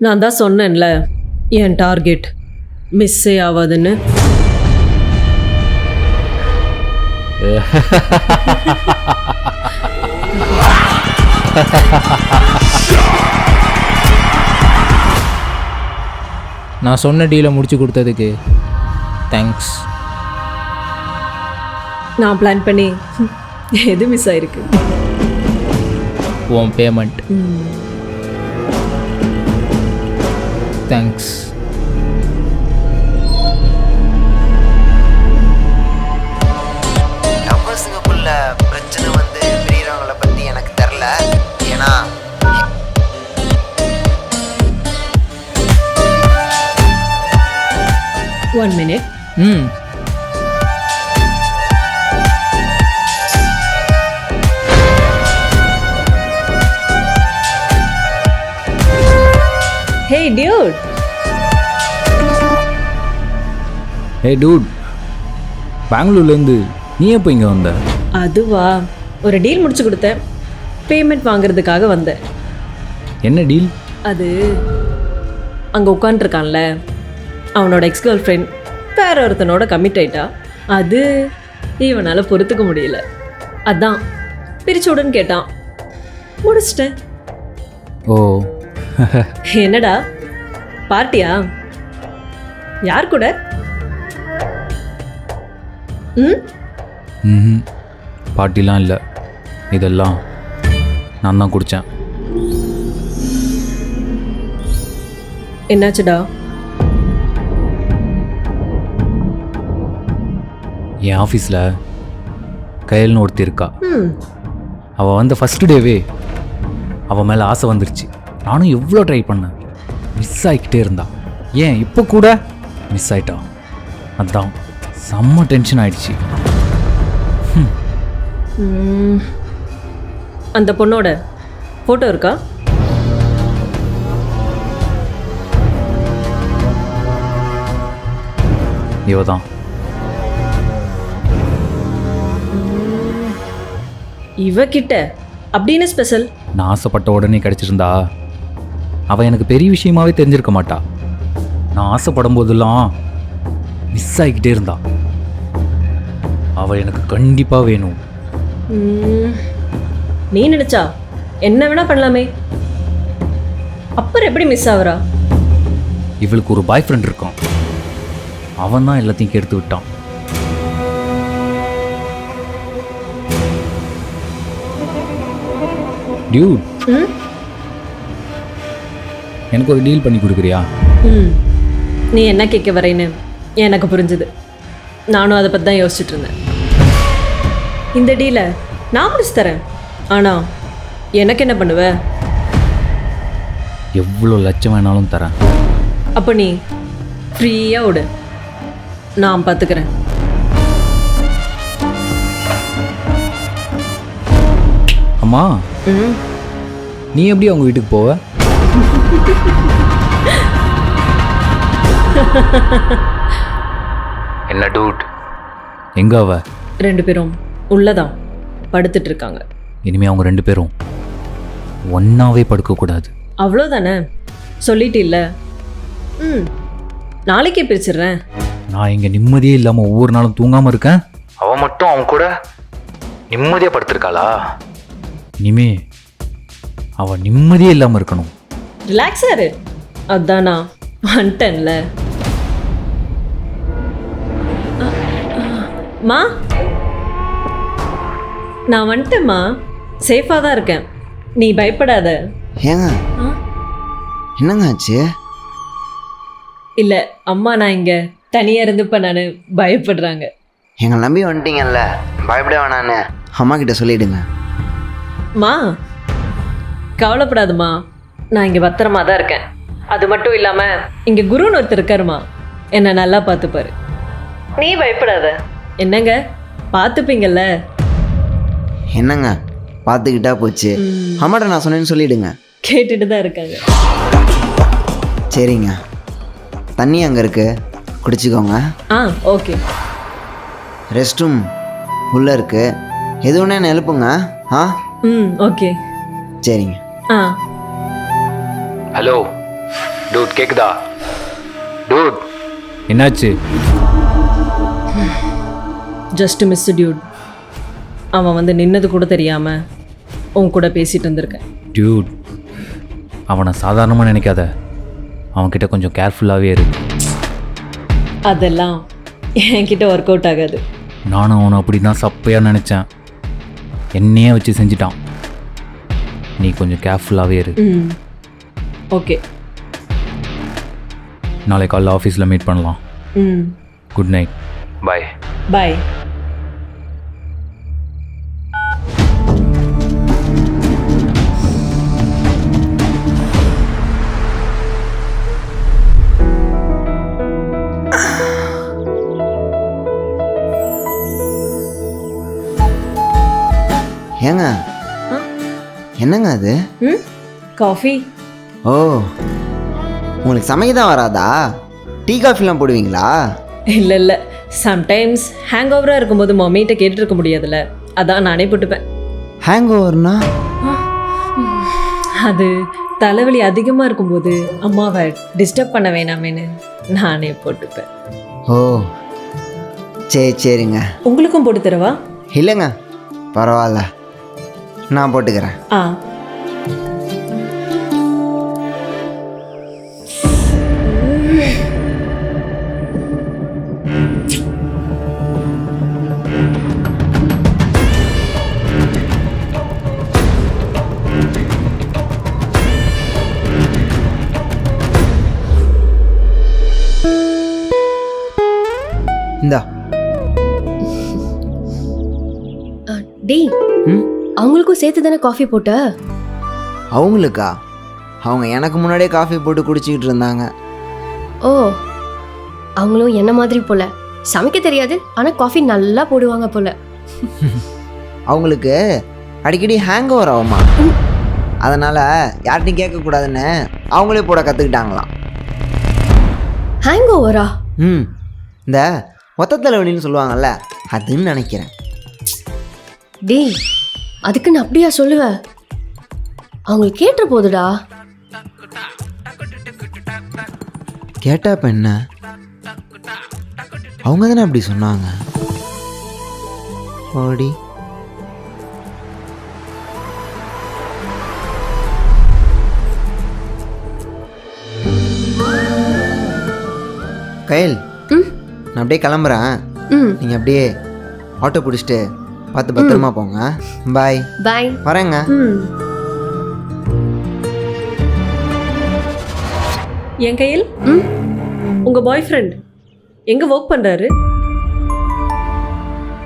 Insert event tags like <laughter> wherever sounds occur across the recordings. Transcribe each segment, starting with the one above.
நான் தான் சொன்னேன்ல என் டார்கெட் மிஸ்ஸே ஆகாதுன்னு <laughs> நான் சொன்ன டீலை முடிச்சு கொடுத்ததுக்கு தேங்க்ஸ் நான் பிளான் பண்ணி எது மிஸ் ஆயிருக்கு? உன் பேமெண்ட் தேங்க்ஸ் லவ்வர்ஸுங்கக்குள்ள பிரச்சனை வந்து பிரியறவங்கள பற்றி எனக்கு தெரில ஏன்னா ஒன் மினிட் ம். ஹே டியூட் ஏ டூட் பெங்களூர்லேருந்து நீ எப்போ இங்கே வந்த? அதுவா? ஒரு டீல் முடிச்சு கொடுத்தேன். பேமெண்ட் வாங்குறதுக்காக வந்தேன். என்ன டீல்? அது அங்கே உட்காண்ட்ருக்கான்ல அவனோட எக்ஸ் கேர்ள் ஃப்ரெண்ட் வேற ஒருத்தனோட கமிட் ஆயிட்டா. அது இவனால் பொறுத்துக்க முடியல. அதான் பிரிச்சு விடுன்னு கேட்டான். முடிச்சிட்டேன். ஓ. <laughs> என்னடா? பார்ட்டியா? யார் கூட? ம்? ம் பாட்டிலாம் இல்லை. இதெல்லாம் நான் தான் குடித்தேன் என்னாச்சுடா? என் ஆஃபீஸில் கையல்னு ஒருத்தி இருக்கா. அவள் வந்த ஃபஸ்ட்டு டேவே அவள் மேலே ஆசை வந்துருச்சு. நானும் எவ்வளோ ட்ரை பண்ணேன். மிஸ் ஆகிக்கிட்டே இருந்தா. ஏன் இப்போ கூட மிஸ் ஆயிட்டா அதான் செம்ம டென்ஷன் ஆயிடுச்சு. அந்த பொண்ணோட ஃபோட்டோ இருக்கா? இவ தான் இவகிட்ட. அப்படின்னு ஸ்பெஷல் நான் ஆசைப்பட்ட உடனே கிடச்சிருந்தா. அவள் எனக்கு பெரிய விஷயமாவே தெரிஞ்சிருக்க மாட்டா. நான் ஆசைப்படும் போதெல்லாம் மிஸ் ஆகிக்கிட்டே இருந்தா. அவள் எனக்கு கண்டிப்பாக வேணும். நீ நினைச்சா? என்ன வேணா பண்ணலாமே. அப்புறம் எப்படி மிஸ் ஆகுறா இவளுக்கு ஒரு பாய் ஃப்ரெண்ட் இருக்கான். அவன் தான் எல்லாத்தையும் கெடுத்து விட்டான். டியூட் எனக்கு ஒரு டீல் பண்ணி கொடுக்குறியா? ம். நீ என்ன கேட்க வரேன்னு எனக்கு புரிஞ்சுது. நானும் அதை பற்றி தான் யோசிச்சுட்டு இருந்தேன். இந்த டீலை நான் முடிச்சு தரேன். ஆனால் எனக்கு என்ன பண்ணுவ? எவ்வளோ லட்சம் வேணாலும் தரேன். அப்போ நீ ஃப்ரீயாக விடு நான் பார்த்துக்கிறேன் அம்மா ம். நீ எப்படி அவங்க வீட்டுக்கு போவ? என்ன டூட்? எங்க அவ? ரெண்டு பேரும் உள்ளதான் படுத்துட்டு இருக்காங்க இனிமே அவங்க ரெண்டு பேரும் ஒன்னாவே படுக்கக்கூடாது. அவ்வளோதானே? சொல்லிட்டு இல்லை ம் நாளைக்கே பிரிச்சிடுறேன். நான் இங்கே நிம்மதியே இல்லாமல் ஒவ்வொரு நாளும் தூங்காமல் இருக்கேன். அவன் மட்டும் அவன் கூட நிம்மதியாக படுத்திருக்காளா? இனிமே அவன் நிம்மதியே இல்லாமல் இருக்கணும். ரிலாக்ஸாக இரு அதான்? வந்துட்டேன்ல. மா? நான் வந்துட்டேம்மா சேஃபாக தான் இருக்கேன். நீ பயப்படாத. ஏங்க? என்னங்க ஆச்சு? இல்லை அம்மா நான் இங்கே தனியாக இருந்துப்ப நான் பயப்படுறாங்க. எங்களை நம்பி வந்துட்டீங்கல்ல? பயப்பட வேணான்னு. அம்மா கிட்ட சொல்லிடுங்க. மா? கவலைப்படாதம்மா. நான் இங்கே பத்திரமா தான் இருக்கேன். அது மட்டும் இல்லாமல் இங்கே குருன்னு ஒருத்தர் இருக்காருமா? என்னை நல்லா பார்த்துப்பாரு. நீ பயப்படாத. என்னங்க? பார்த்துப்பீங்கல்ல? என்னங்க? பார்த்துக்கிட்டா போச்சு. அம்மாட்ட நான் சொன்னேன்னு சொல்லிடுங்க. கேட்டுட்டு தான் இருக்காங்க. சரிங்க. தண்ணி அங்கே இருக்கு. குடிச்சிக்கோங்க. ஆ ஓகே. ரெஸ்ட் ரூம் உள்ளே இருக்கு. எது ஒன்று என்ன எழுப்புங்க. ஆ? ம் ஓகே. சரிங்க. ஆ. ஹலோ. டூட் கேக்குதா? டூட். என்னாச்சு? ஜஸ்ட் மிஸ் டியூட் அவன் வந்து நின்னது கூட தெரியாம உன் கூட பேசிட்டு இருந்திருக்கேன். டியூட் அவனை சாதாரணமாக நினைக்காத. அவன்கிட்ட கொஞ்சம் கேர்ஃபுல்லாகவே இரு. அதெல்லாம் என்கிட்ட ஒர்க் அவுட் ஆகாது. நானும் அவனை அப்படி தான் சப்பையாக நினச்சேன். என்னையே வச்சு செஞ்சிட்டான். நீ கொஞ்சம் கேர்ஃபுல்லாகவே இரு. ம். ஓகே. நாளைக்கு காலைல ஆஃபீஸில் மீட் பண்ணலாம். ம். குட் நைட் பாய் பாய் ஏங்க? என்னங்க அது? ம்? காஃபி. ஓ உங்களுக்கு சமைக்க தான் வராதா? டீ காஃபிலாம் போடுவீங்களா? இல்லை இல்லை. சம்டைம்ஸ் ஹேங் ஓவராக இருக்கும்போது மம்மிகிட்ட கேட்டுருக்க முடியாதுல்ல. அதான் நானே போட்டுப்பேன். ஹேங் ஓவர்னா அது தலைவலி அதிகமாக இருக்கும்போது அம்மாவை டிஸ்டர்ப் பண்ண வேணாமேன்னு நானே போட்டுப்பேன். ஓ சரி சரிங்க. உங்களுக்கும் போட்டு தரவா இல்லைங்க பரவாயில்ல. நான் போட்டுக்கிறேன். ஆ. சேர்த்து தானே காஃபி போட்ட? அவங்களுக்கா? அவங்க எனக்கு முன்னாடியே காஃபி போட்டு குடிச்சிக்கிட்டு இருந்தாங்க. ஓ அவங்களும் என்ன மாதிரி போல? சமைக்க தெரியாது ஆனா காஃபி நல்லா போடுவாங்க போல. அவங்களுக்கு அடிக்கடி ஹேங் ஓவர் ஆகுமா? அதனால் யார்கிட்டையும் கேட்கக்கூடாதுன்னு அவங்களே போட கற்றுக்கிட்டாங்களாம் ஹேங் ஓவரா ம் இந்த ஒத்த தலைவலின்னு சொல்லுவாங்கல்ல அதுன்னு நினைக்கிறேன். டேய் அதுக்கு நான் அப்படியா சொல்லுவேன்? அவங்களுக்கு கேட்டுற போதுடா கேட்டா இப்போ என்ன? அவங்க தானே அப்படி சொன்னாங்க. ஓடி. கயல் ம். நான் அப்படியே கிளம்புறேன். ம். நீங்கள் அப்படியே ஆட்டோ பிடிச்சிட்டு பார்த்து பத்திரமா போங்க. பாய் பாய் வரேங்க. என் கையில்? ம். உங்கள் பாய் ஃப்ரெண்ட் எங்கே ஒர்க் பண்ணுறாரு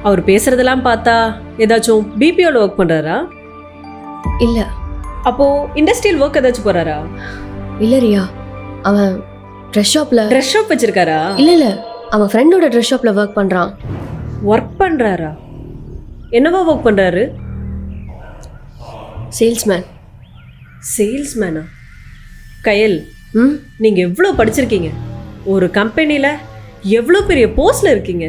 அவர் பேசுகிறதெல்லாம் பார்த்தா ஏதாச்சும் பிபிஓவில் ஒர்க் பண்ணுறாரா இல்ல. அப்போது இண்டஸ்ட்ரியல் ஒர்க் ஏதாச்சும் போகிறாரா இல்ல ரியா. அவன் ட்ரெஸ் ஷாப்ல ட்ரெஸ் ஷாப் வச்சிருக்காரா? இல்ல இல்ல. அவன் ஃப்ரெண்டோட ட்ரெஸ் ஷாப்ல ஒர்க் பண்றான். ஒர்க் பண்ணுறாரா என்னவா ஒர்க் பண்ணுறாரு சேல்ஸ்மேன் சேல்ஸ்மேனா கயல் ம்? நீங்கள் எவ்வளோ படிச்சிருக்கீங்க? ஒரு கம்பெனியில் எவ்வளோ பெரிய போஸ்டில் இருக்கீங்க?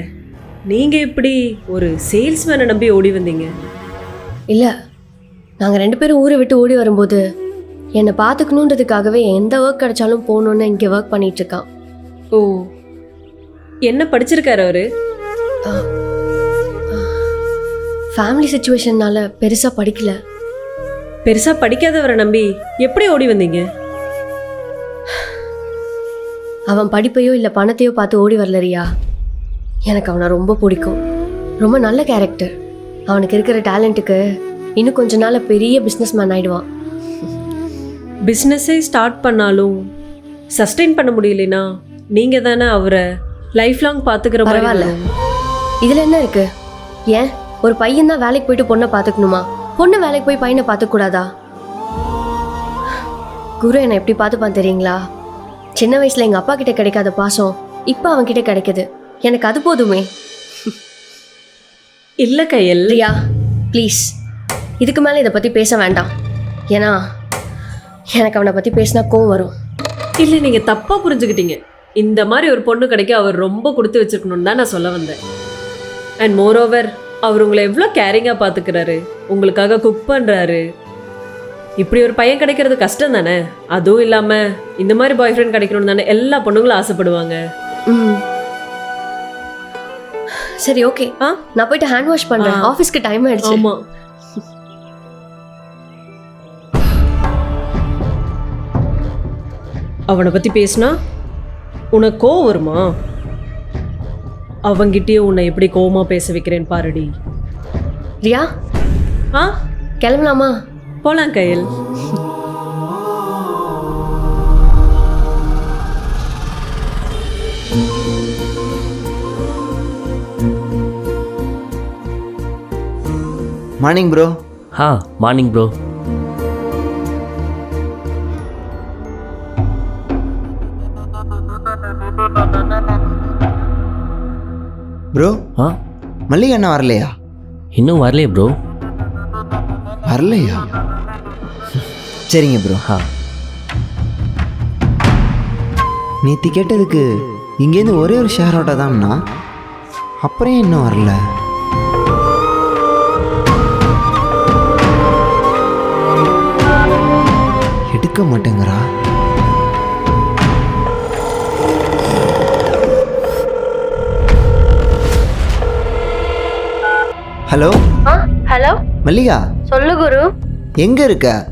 நீங்கள் எப்படி ஒரு சேல்ஸ்மேனை நம்பி ஓடி வந்தீங்க? இல்ல நாங்க ரெண்டு பேரும் ஊரை விட்டு ஓடி வரும்போது என்னை பார்த்துக்கணுன்றதுக்காகவே எந்த ஒர்க் கிடைச்சாலும் போகணுன்னு இங்கே ஒர்க் பண்ணிட்டு இருக்கான். ஓ என்ன படிச்சிருக்காரு அவரு? ஃபேமிலி சுச்சுவேஷன்னால பெருசா படிக்கல. பெருசாக படிக்காதவரை நம்பி எப்படி ஓடி வந்தீங்க? அவன் படிப்பையோ இல்லை பணத்தையோ பார்த்து ஓடி வரல ரியா எனக்கு அவனை ரொம்ப பிடிக்கும். ரொம்ப நல்ல கேரக்டர் அவனுக்கு இருக்கிற டேலண்ட்டுக்கு இன்னும் கொஞ்ச நாள்ல பெரிய பிஸ்னஸ் மேன் ஆயிடுவான். பிஸ்னஸே ஸ்டார்ட் பண்ணாலும் சஸ்டெயின் பண்ண முடியலனா நீங்கள் தானே அவரை லைஃப் லாங் பார்த்துக்கிற பரவாயில்ல. இதுல என்ன இருக்கு? ஏன்? ஒரு பையன் தான் வேலைக்கு போயிட்டு பொண்ணை பார்த்துக்கணுமா? பொண்ணு வேலைக்கு போய் பையனை பார்த்துக்க கூடாதா குரு என்னை எப்படி பார்த்துப்பான் தெரியுங்களா? சின்ன வயசுல எங்க அப்பா கிட்ட கிடைக்காத பாசம் இப்போ அவன் கிட்ட கிடைக்குது. எனக்கு அது போதுமே. இல்லை கையல். ரியா ப்ளீஸ் இதுக்கு மேலே இதை பற்றி பேச வேண்டாம். ஏன்னா எனக்கு அவனை பற்றி பேசினா கோவம் வரும். இல்லை நீங்கள் தப்பாக புரிஞ்சுக்கிட்டீங்க. இந்த மாதிரி ஒரு பொண்ணு கிடைக்க அவர் ரொம்ப கொடுத்து வச்சிருக்கணும்னு தான் நான் சொல்ல வந்தேன். அண்ட் மோரோவர் அவர் உங்களை எவ்வளோ கேரிங்காக பார்த்துக்கிறாரு உங்களுக்காக குக் பண்ணுறாரு இப்படி ஒரு பையன் கிடைக்கிறது கஷ்டம் தானே? அதுவும் இல்லாம இந்த மாதிரி பாய் ஃப்ரெண்ட் கிடைக்கணும்னு தானே எல்லா பொண்ணுங்களும் ஆசைப்படுவாங்க. ம். சரி ஓகே ஆ? நான் போயிட்டு ஹேண்ட் வாஷ் பண்றேன். ஆ. ஆஃபீஸ்க்கு டைம் ஆயிடுச்சு. ஆமா. அவனை பத்தி பேசினா உனக்கு கோவம் வருமா? அவங்கிட்டயே உன்னை எப்படி கோவமா பேச வைக்கிறேன் பாருடி. ரியா? ஆ? கிளம்பலாமா? போலாம் கையில். மார்னிங் ப்ரோ ஆ மார்னிங் ப்ரோ ப்ரோ ஆ மல்லிகை அண்ணா வரலையா? இன்னும் வரலையே ப்ரோ வரலையா? சரிங்க ப்ரோ ஆ நேற்று கேட்டதுக்கு இங்கேருந்து ஒரே ஒரு ஷேர் ஆட்டோ தான்ண்ணா அப்புறம் இன்னும் வரல? எடுக்க மாட்டேங்கிறா. ஹலோ? ஹலோ? மல்லிகா? சொல்லு குரு. எங்க இருக்க?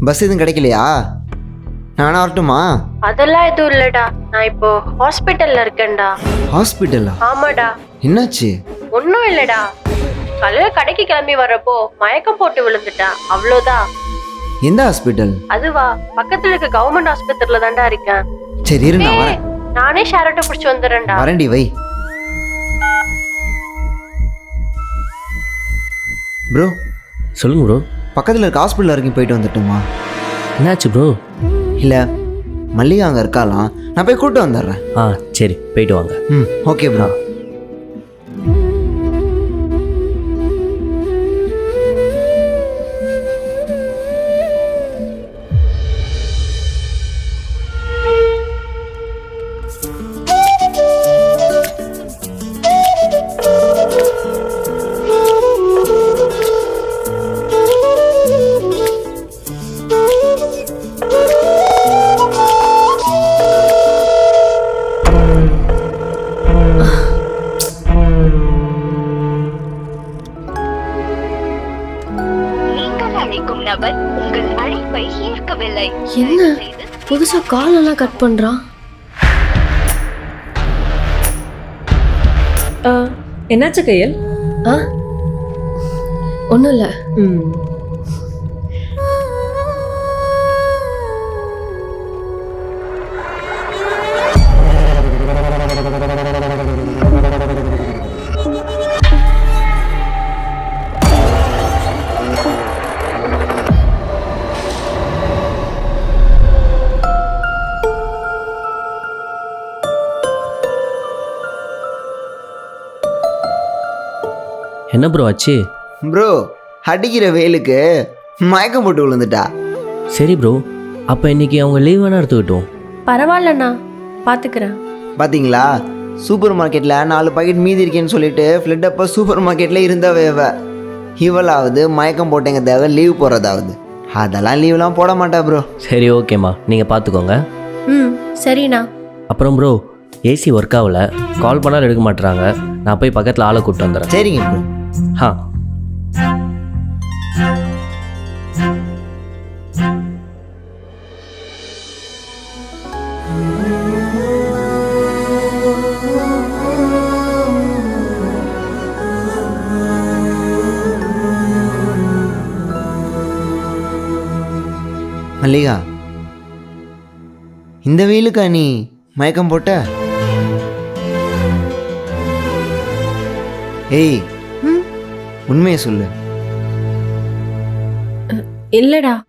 பஸ் எதுவும் கிடைக்கலையா? நானா வரட்டுமா? அதெல்லாம் எதுவும் இல்லடா. நான் இப்போ ஹாஸ்பிட்டல்ல இருக்கேன்டா. ஹாஸ்பிட்டலா ஆமாடா. என்னாச்சு? ஒன்றும் இல்லடா. காலையில கடைக்கு கிளம்பி வர்றப்போ மயக்கம் போட்டு விழுந்துட்டேன் அவ்வளோதான். எந்த ஹாஸ்பிட்டல் அதுவா. பக்கத்துல இருக்க கவர்மெண்ட் ஆஸ்பத்திரியில தான்டா இருக்கேன். சரி இரு நான் வரேன். நானே ஷேரட்டை பிடிச்சி வந்துடுறேன்டா. வரேன்டி வை. ப்ரோ சொல்லுங்க ப்ரோ பக்கத்தில் இருக்க ஹாஸ்பிட்டல் வரைக்கும் போயிட்டு வந்துட்டுமா என்னாச்சு ப்ரோ இல்லை மல்லிகா அங்கே இருக்காளாம். நான் போய் கூப்பிட்டு வந்துடுறேன். ஆ சரி போயிட்டு வாங்க. ம் ஓகே ப்ரோ காலெல்லாம் கட் பண்றான் ஆ, என்னாச்சு கையல்? ஆ? ஒன்றும் இல்லை ம். என்ன ப்ரோ ஆச்சு? ப்ரோ அடிக்கிற வெயிலுக்கு மயக்கம் போட்டு விழுந்துட்டா. சரி ப்ரோ அப்போ இன்னைக்கு அவங்க லீவ் வேணா எடுத்துக்கிட்டோம். பரவாயில்லண்ணா பார்த்துக்கிறேன் பாத்தீங்களா? சூப்பர் மார்க்கெட்டில் நாலு பாக்கெட் மீதி இருக்கேன்னு சொல்லிட்டு ஃப்ளட் அப்போ சூப்பர் மார்க்கெட்டில் இருந்தவ இவ இவளாவது மயக்கம் போட்டேங்கிறதாக லீவ் போகிறதாவது அதெல்லாம் லீவ்லாம் போட மாட்டா ப்ரோ சரி ஓகேம்மா நீங்கள் பார்த்துக்கோங்க ம் சரிண்ணா. அப்புறம் ப்ரோ ஏசி ஒர்க் ஆகல. கால் பண்ணாலும் எடுக்க மாட்டுறாங்க நான் போய் பக்கத்தில் ஆளை கூப்பிட்டு வந்துடுறேன். சரிங்க ப்ரோ ஆ மல்லிகா இந்த வெயிலுக்கா நீ மயக்கம் போட்ட? ஏய் உண்மையை சொல்லு. இல்லடா.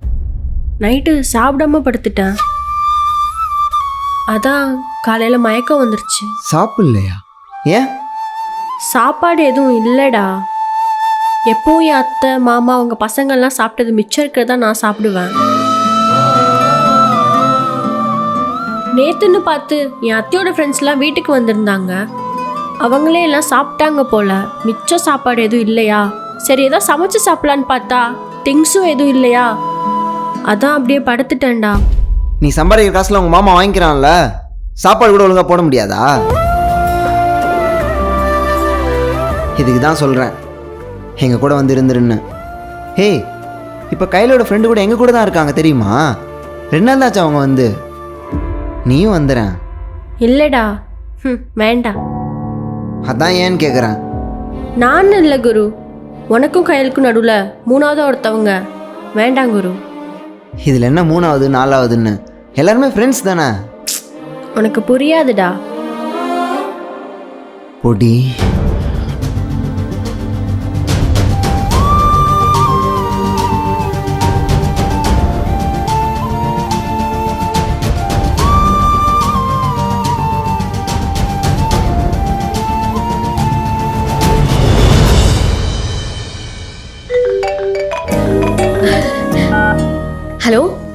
நைட்டு சாப்பிடாம படுத்துட்டேன். அதான் காலையில மயக்கம் வந்துருச்சு. சாப்பிடலையா? ஏன்? சாப்பாடு எதுவும் இல்லைடா. எப்பவும் என் அத்தை மாமா அவங்க பசங்கள்லாம் சாப்பிட்டது மிச்சம் இருக்கிறதா நான் சாப்பிடுவேன். நேத்துன்னு பார்த்து என் அத்தையோட ஃப்ரெண்ட்ஸ்லாம் வீட்டுக்கு வந்திருந்தாங்க. அவங்களே எல்லாம் சாப்பிட்டாங்க போல. மிச்சம் சாப்பாடு எதுவும் இல்லையா? சரி ஏதோ சமைச்சு சாப்பிடலான்னு பார்த்தா திங்ஸும் எதுவும் இல்லையா? அதான் அப்படியே படுத்துட்டேன்டா. நீ சம்பாதிக்கிற காசில் உங்கள் மாமா வாங்கிக்கிறான்ல? சாப்பாடு கூட ஒழுங்காக போட முடியாதா? இதுக்கு தான் சொல்கிறேன் எங்கள் கூட வந்து இருந்துருன்னு. ஹே இப்போ கையிலோட ஃப்ரெண்டு கூட எங்கள் கூட தான் இருக்காங்க தெரியுமா? ரெண்டு நாள் தாச்சு அவங்க வந்து. நீயும் வந்துடுறேன் இல்லைடா. ம் வேண்டாம். அதான் ஏன்னு கேட்குறேன் நான் இல்லை குரு. உனக்கும் கையலுக்கும் நடுவில் மூணாவது ஒருத்தவங்க. வேண்டாம் குரு. இதில் என்ன மூணாவது நாலாவதுன்னு? எல்லாருமே ஃப்ரெண்ட்ஸ் தானே? உனக்கு புரியாதுடா. பொடி.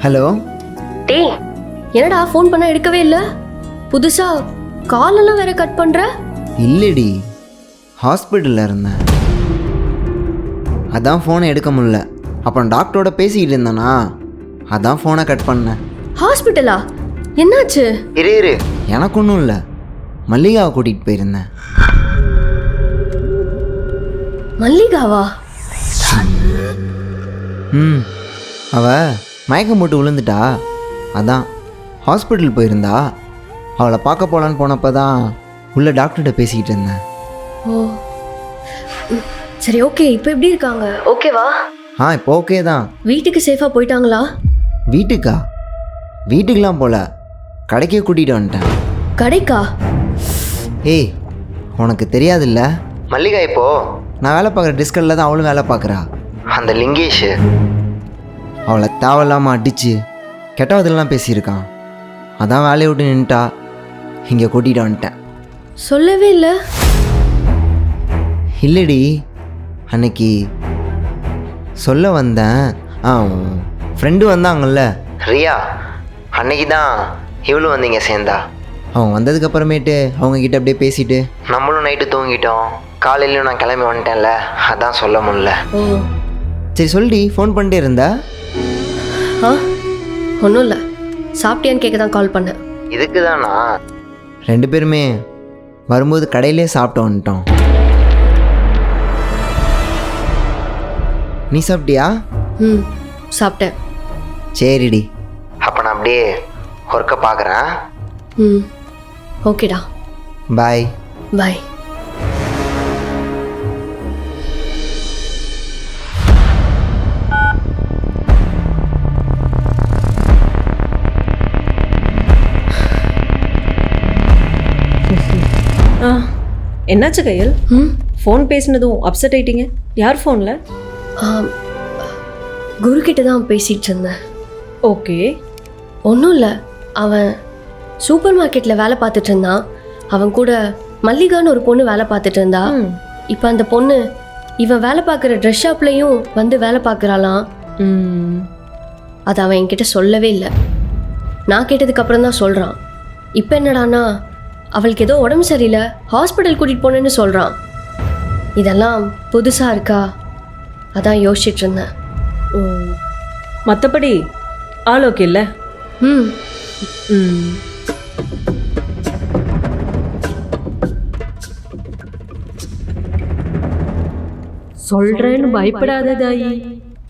ஹலோ? டேய் என்னடா ஃபோன் பண்ண எடுக்கவே இல்லை? புதுசா கால் எல்லாம் வேற கட் பண்ற? இல்லடி ஹாஸ்பிட்டலில் இருந்தேன். அதான் ஃபோனை எடுக்க முடியல. அப்புறம் டாக்டரோட பேசிக்கிட்டு இருந்தேனா? அதான் ஃபோனை கட் பண்ணேன். ஹாஸ்பிட்டலா என்னாச்சு? இரு இரு. எனக்கு ஒன்றும் இல்லை. மல்லிகாவை கூட்டிகிட்டு போயிருந்தேன். மல்லிகாவா? ம் அவ மயக்கம் போட்டு விழுந்துட்டா? அதான். ஹாஸ்பிட்டல் போயிருந்தா? அவளை பார்க்க போகலான்னு போனப்போ தான் உள்ள டாக்டர்கிட்ட பேசிக்கிட்டு இருந்தேன். ஓ. சரி ஓகே. இப்போ எப்படி இருக்காங்க? ஓகேவா? ஆ இப்போ ஓகே தான். வீட்டுக்கு சேஃபாக போயிட்டாங்களா? வீட்டுக்கா? வீட்டுக்கெலாம் போல. கடைக்கே கூட்டிகிட்டு வந்துட்டேன். கடைக்கா? ஏய் உனக்கு தெரியாதுல்ல? மல்லிகா இப்போ? நான் வேலை பார்க்குற டிஸ்கல்ல தான் அவளும் வேலை பார்க்குறா. அந்த லிங்கேஷ். அவளை தேவையில்லாமல் அடித்து கெட்டவதெல்லாம் பேசியிருக்கான். அதான் வேலையை விட்டு நின்ட்டா இங்கே கூட்டிகிட்டு வந்துட்டேன். சொல்லவே இல்லை. இல்லடி அன்னைக்கு சொல்ல வந்தேன். ஆ ஃப்ரெண்டு வந்தாங்கல்ல. ரியா அன்னைக்கு தான் இவளும் வந்தீங்க சேர்ந்தா. அவங்க வந்ததுக்கு அப்புறமேட்டு அவங்க கிட்ட அப்படியே பேசிட்டு. நம்மளும் நைட்டு தூங்கிட்டோம். காலையிலயும் நான் கிளம்பி வந்துட்டேன்ல. அதான் சொல்ல முடியல. ஓ. சரி சொல்லிடி ஃபோன் பண்ணிட்டே இருந்தா. ஆ? ஒன்றும் இல்லை சாப்பிட்டியான்னு கேட்க தான் கால் பண்ணேன். இதுக்கு தானா ரெண்டு பேருமே வரும்போது கடையிலே சாப்பிட்டு வந்துட்டோம். நீ சாப்பிட்டியா? ம் சாப்பிட்டேன். சரிடி. அப்போ நான் அப்படியே ஒர்க்கை பார்க்குறேன். ம் ஓகேடா. பாய் பாய் என்னாச்சு கையல்? ஃபோன் பேசினதும் அப்செட் ஆயிட்டீங்க. யார் ஃபோனில் குரு கிட்ட தான் பேசிகிட்டு இருந்தேன். ஓகே ஒன்றும் இல்லை. அவன் சூப்பர் மார்க்கெட்டில் வேலை பார்த்துட்டு இருந்தான். அவன் கூட மல்லிகான்னு ஒரு பொண்ணு வேலை பார்த்துட்டு இருந்தா. இப்போ அந்த பொண்ணு இவன் வேலை பார்க்குற ட்ரெஸ் ஷாப்லேயும் வந்து வேலை பார்க்குறாளாம். அது அவன் என்கிட்ட சொல்லவே இல்லை. நான் கேட்டதுக்கு அப்புறம் தான் சொல்கிறான் இப்போ என்னடான்னா அவளுக்கு ஏதோ உடம்பு சரியில்லை ஹாஸ்பிட்டல் கூட்டிகிட்டு போனேன்னு சொல்கிறான் இதெல்லாம் புதுசாக இருக்கா? அதான் யோசிச்சுட்டு இருந்தேன். ஓ மற்றபடி ஆள் ஓகே இல்லை? ம். ம் சொல்றேன்னு பயப்படாத தாயி.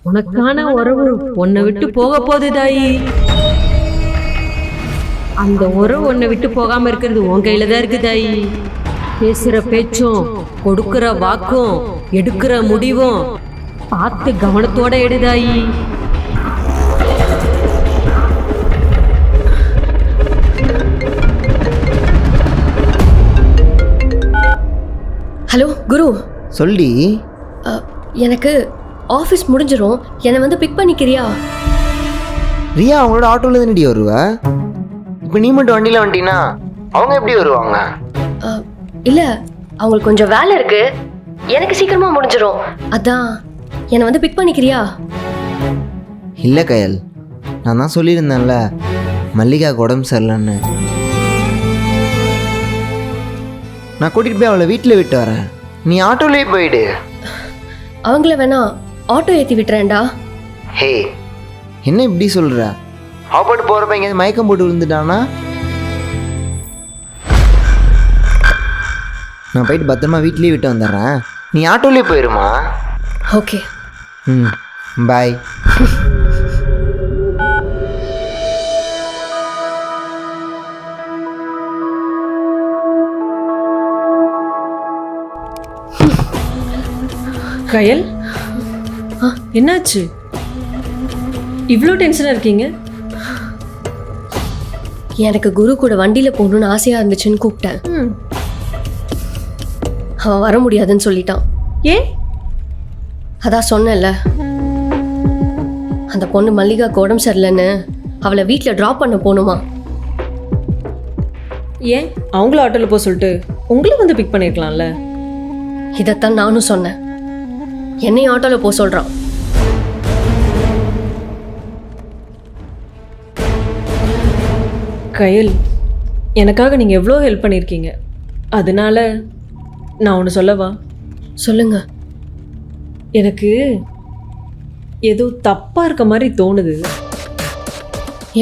உனக்கான உறவு உன்னை விட்டு போக போகுது தாயி. அந்த உறவு உன்னை விட்டு போகாம இருக்கிறது உன் கையில தான் இருக்கு தாயி பேசுற பேச்சும் கொடுக்கிற வாக்கும் எடுக்கிற முடிவும் பார்த்து கவனத்தோட எடுதாயி ஹலோ குரு. சொல்லி எனக்கு ஆஃபீஸ் முடிஞ்சிரும். என்னை வந்து பிக் பண்ணிக்கிறியா? ரியா அவங்களோட ஆட்டோவில் தானடி வருவ? இப்போ நீ மட்டும் வண்டியில் வந்துட்டீங்கன்னா அவங்க எப்படி வருவாங்க? இல்ல அவங்களுக்கு கொஞ்சம் வேலை இருக்கு. எனக்கு சீக்கிரமா முடிஞ்சிரும். அதான் என்னை வந்து பிக் பண்ணிக்கிறியா? இல்லை கயல். நான் தான் சொல்லியிருந்தேன்ல மல்லிகாவுக்கு உடம்பு சரியில்லைன்னு. நான் கூட்டிகிட்டு போய் அவளை வீட்டில் விட்டு வரேன். நீ ஆட்டோலேயே போயிடு. அவங்கள வேணா ஆட்டோ ஏற்றி விட்டுறேன்டா. ஹே என்ன இப்படி சொல்கிற அவ பாட்டு போகிறப்ப எங்கேயாவது மயக்கம் போட்டு விழுந்துட்டானா? நான் போயிட்டு பத்திரமா வீட்லேயே விட்டு வந்துடுறேன். நீ ஆட்டோலேயே போயிருமா? ஓகே. ம் பாய் கயல்? ஆ என்னாச்சு? இவ்வளோ டென்ஷனாக இருக்கீங்க? எனக்கு குரு கூட வண்டியில் போகணுன்னு ஆசையாக இருந்துச்சுன்னு கூப்பிட்டேன். அவன் வர முடியாதுன்னு சொல்லிட்டான். ஏன்? அதான் சொன்னேன்ல. அந்த பொண்ணு மல்லிகாக்கு உடம்பு சரியில்லைன்னு அவளை வீட்டில் ட்ராப் பண்ண போகணுமா? ஏன்? அவங்கள ஆட்டோவில் போக சொல்லிட்டு உங்களை வந்து பிக் பண்ணியிருக்கலாம்ல இதைத்தான் நானும் சொன்னேன். என்னையும் ஆட்டோவில் போக சொல்கிறான் கயல் எனக்காக நீங்கள் எவ்வளோ ஹெல்ப் பண்ணியிருக்கீங்க அதனால நான் ஒன்று சொல்லவா? சொல்லுங்க. எனக்கு ஏதோ தப்பாக இருக்க மாதிரி தோணுது.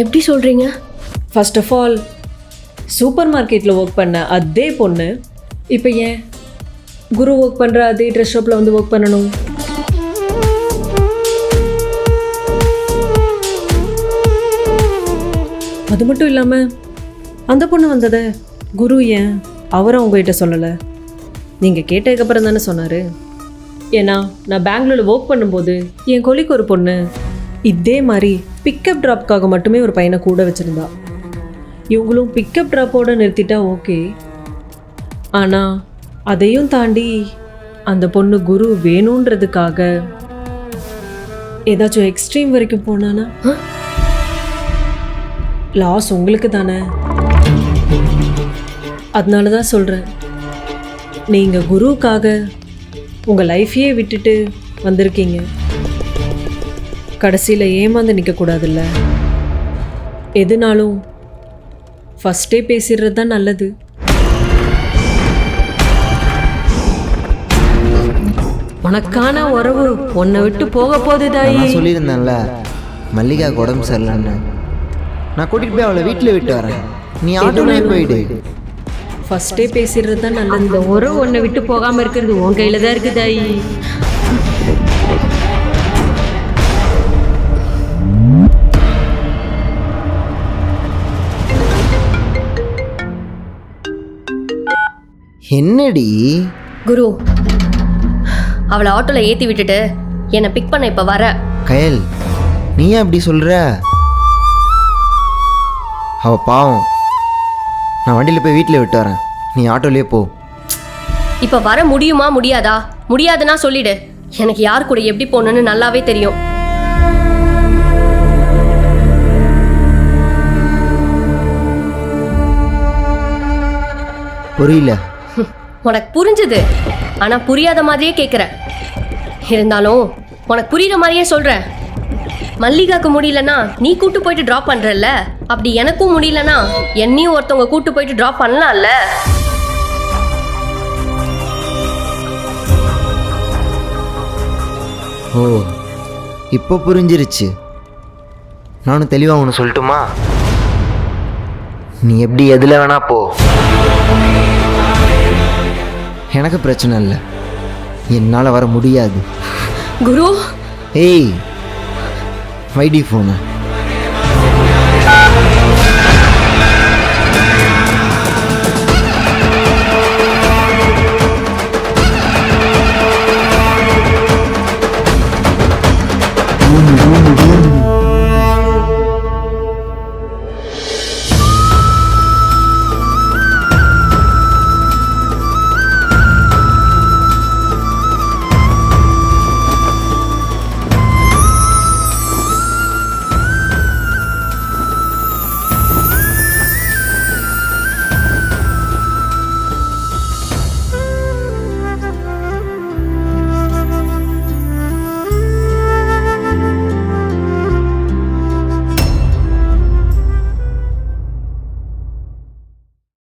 எப்படி சொல்கிறீங்க ஃபர்ஸ்ட் ஆஃப் ஆல் சூப்பர் மார்க்கெட்டில் ஒர்க் பண்ண அதே பொண்ணு இப்போ ஏன் குரு ஒர்க் பண்ணுற அதே ட்ரெஸ் ஷாப்பில் வந்து ஒர்க் பண்ணணும்? அது மட்டும் இல்லாமல் அந்த பொண்ணு வந்ததை குரு ஏன் அவரும் உங்ககிட்ட சொல்லலை? நீங்கள் கேட்டதுக்கப்புறம் தானே சொன்னார். ஏன்னா நான் பெங்களூரில் ஒர்க் பண்ணும்போது என் கொலிக்கு ஒரு பொண்ணு இதே மாதிரி பிக்கப் ட்ராப்காக மட்டுமே ஒரு பையனை கூட வச்சுருந்தா. இவங்களும் பிக்கப் ட்ராப்போடு நிறுத்திட்டா ஓகே ஆனால் அதையும் தாண்டி அந்த பொண்ணு குரு வேணுன்றதுக்காக ஏதாச்சும் எக்ஸ்ட்ரீம் வரைக்கும் போனானா? லாஸ் உங்களுக்கு தானே? அதனால தான் சொல்கிறேன் நீங்கள் குருவுக்காக உங்கள் லைஃப்பையே விட்டுட்டு வந்திருக்கீங்க. கடைசியில் ஏமாந்து நிற்கக்கூடாதுல்ல எதுனாலும் ஃபஸ்ட்டே பேசிடுறது தான் நல்லது. உனக்கான உறவு உன்னை விட்டு போக போகுது தாயி. சொல்லியிருந்தேன்ல மல்லிகாவுக்கு உடம்பு சரியில்லைன்னு. நான் கூட்டிகிட்டு போய் அவளை வீட்டில் விட்டு வரேன். நீ ஆட்டோலேயே போயிடு. ஃபஸ்ட்டே பேசிடுறது தான் நல்லது. அந்த உறவு உன்னை விட்டு போகாம இருக்கிறது உன் கையில தான் இருக்கு தாயி. என்னடி? குரு அவளை ஆட்டோவில் ஏற்றி விட்டுட்டு என்னை பிக் பண்ண இப்போ வர. கயல் நீ ஏன் அப்படி சொல்கிற அவ பாவம். நான் வண்டியில் போய் வீட்டில் விட்டு வரேன். நீ ஆட்டோலேயே போ. இப்போ வர முடியுமா முடியாதா? முடியாதுன்னா சொல்லிடு. எனக்கு யார் கூட எப்படி போகணுன்னு நல்லாவே தெரியும். புரியல. உனக்கு புரிஞ்சுது. ஆனால் புரியாத மாதிரியே கேட்குற இருந்தாலும் உனக்கு புரியுற மாதிரியே சொல்கிறேன் மல்லிகாக்கு முடியலனா நீ கூட்டு போயிட்டு ட்ராப் பண்ணுறல்ல அப்படி எனக்கும் முடியலனா என்னையும் ஒருத்தவங்க கூட்டு போயிட்டு ட்ராப் பண்ணலாம்ல? ஓ இப்போ புரிஞ்சிருச்சு. நானும் தெளிவாக ஒன்று சொல்லட்டுமா? நீ எப்படி எதில் வேணா போ. எனக்கு பிரச்சனை இல்லை. என்னால் வர முடியாது. குரு? ஏய் வைடி ஃபோனு